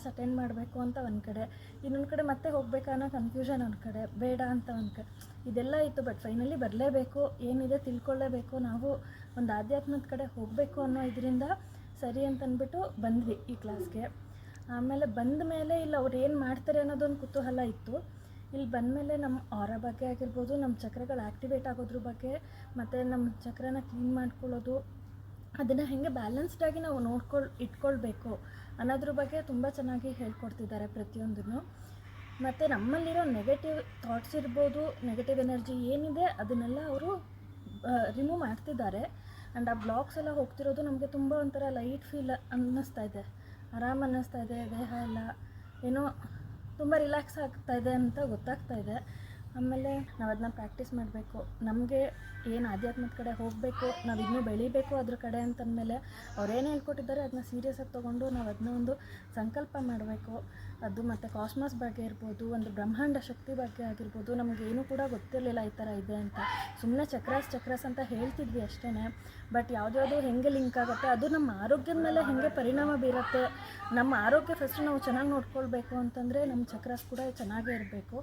Class attend ಮಾಡಬೇಕು ಅಂತ ಒಂದು ಕಡೆ. ಇನ್ನೊಂದು ಕಡೆ ಮತ್ತೆ ಹೋಗ್ಬೇಕನ್ನೋ ಕನ್ಫ್ಯೂಷನ್ ಒಂದು ಕಡೆ. ಬೇಡ ಅಂತ ಒಂದು ಕಡೆ. ಇದೆಲ್ಲ ಇತ್ತು ಬಟ್ ಫೈನಲಿ ಬರಲೇಬೇಕು. ಏನಿದೆ ತಿಳ್ಕೊಳ್ಳೇಬೇಕು. ನಾವು ಒಂದು ಆಧ್ಯಾತ್ಮದ ಕಡೆ ಹೋಗಬೇಕು ಅನ್ನೋ ಇದರಿಂದ ಸರಿ ಅಂತ ಅಂದ್ಬಿಟ್ಟು ಬಂದ್ವಿ ಈ ಕ್ಲಾಸ್ಗೆ ಆಮೇಲೆ ಬಂದ ಮೇಲೆ ಇಲ್ಲಿ, ಅವ್ರು ಏನು ಮಾಡ್ತಾರೆ ಅನ್ನೋದೊಂದು ಕುತೂಹಲ ಇತ್ತು. ಇಲ್ಲಿ ಬಂದಮೇಲೆ ನಮ್ಮ ಆರ ಬಗ್ಗೆ ಆಗಿರ್ಬೋದು ನಮ್ಮ ಚಕ್ರಗಳು ಆ್ಯಕ್ಟಿವೇಟ್ ಆಗೋದ್ರ ಬಗ್ಗೆ, ಮತ್ತು ನಮ್ಮ ಚಕ್ರನ ಕ್ಲೀನ್ ಮಾಡ್ಕೊಳ್ಳೋದು ಅದನ್ನು ಹೇಗೆ ಬ್ಯಾಲೆನ್ಸ್ಡಾಗಿ ನಾವು ನೋಡ್ಕೊಳ್, ಇಟ್ಕೊಳ್ಬೇಕು ಅನ್ನೋದ್ರ ಬಗ್ಗೆ ತುಂಬ ಚೆನ್ನಾಗಿ ಹೇಳ್ಕೊಡ್ತಿದ್ದಾರೆ ಪ್ರತಿಯೊಂದನ್ನು. ಮತ್ತು ನಮ್ಮಲ್ಲಿರೋ ನೆಗೆಟಿವ್ ಥಾಟ್ಸ್ ಇರ್ಬೋದು ನೆಗೆಟಿವ್ ಎನರ್ಜಿ ಏನಿದೆ ಅದನ್ನೆಲ್ಲ ಅವರು ರಿಮೂವ್ ಮಾಡ್ತಿದ್ದಾರೆ. ಆ್ಯಂಡ್ ಆ ಬ್ಲಾಕ್ಸ್ ಎಲ್ಲ ಹೋಗ್ತಿರೋದು ನಮಗೆ ತುಂಬ ಒಂಥರ ಲೈಟ್ ಫೀಲ್ ಅನ್ನಿಸ್ತಾ ಇದೆ. ಆರಾಮ್ ಅನ್ನಿಸ್ತಾ ಇದೆ, ದೇಹ ಎಲ್ಲ ಏನೋ ತುಂಬ ರಿಲ್ಯಾಕ್ಸ್ ಆಗ್ತಾ ಇದೆ ಅಂತ ಗೊತ್ತಾಗ್ತಾ ಇದೆ. ಆಮೇಲೆ ನಾವು ಅದನ್ನ ಪ್ರಾಕ್ಟೀಸ್ ಮಾಡಬೇಕು. ನಮಗೆ ಏನು ಆಧ್ಯಾತ್ಮದ ಕಡೆ ಹೋಗಬೇಕು ನಾವು ಇನ್ನೂ ಬೆಳಿಬೇಕು ಅದ್ರ ಕಡೆ ಅಂತಂದಮೇಲೆ ಅವ್ರೇನು ಹೇಳ್ಕೊಟ್ಟಿದ್ದಾರೆ ಅದನ್ನ ಸೀರಿಯಸ್ಸಾಗಿ ತೊಗೊಂಡು ನಾವು ಅದನ್ನ ಒಂದು ಸಂಕಲ್ಪ ಮಾಡಬೇಕು. ಅದು ಮತ್ತು ಕಾಸ್ಮಸ್ ಬಗ್ಗೆ ಇರ್ಬೋದು, ಒಂದು ಬ್ರಹ್ಮಾಂಡ ಶಕ್ತಿ ಬಗ್ಗೆ ಆಗಿರ್ಬೋದು ನಮಗೇನು ಕೂಡ ಗೊತ್ತಿರಲಿಲ್ಲ ಈ ಥರ ಇದೆ ಅಂತ. ಸುಮ್ಮನೆ ಚಕ್ರಾಸ್ ಚಕ್ರಾಸ್ ಅಂತ ಹೇಳ್ತಿದ್ವಿ ಅಷ್ಟೇ ಬಟ್ ಯಾವುದ್ಯಾವುದು ಹೆಂಗೆ ಲಿಂಕ್ ಆಗುತ್ತೆ, ಅದು ನಮ್ಮ ಆರೋಗ್ಯದ ಮೇಲೆ ಹೆಂಗೆ ಪರಿಣಾಮ ಬೀರುತ್ತೆ, ನಮ್ಮ ಆರೋಗ್ಯ ಫಸ್ಟ್ ನಾವು ಚೆನ್ನಾಗಿ ನೋಡ್ಕೊಳ್ಬೇಕು ಅಂತಂದರೆ ನಮ್ಮ ಚಕ್ರಾಸ್ ಕೂಡ ಚೆನ್ನಾಗೇ ಇರಬೇಕು.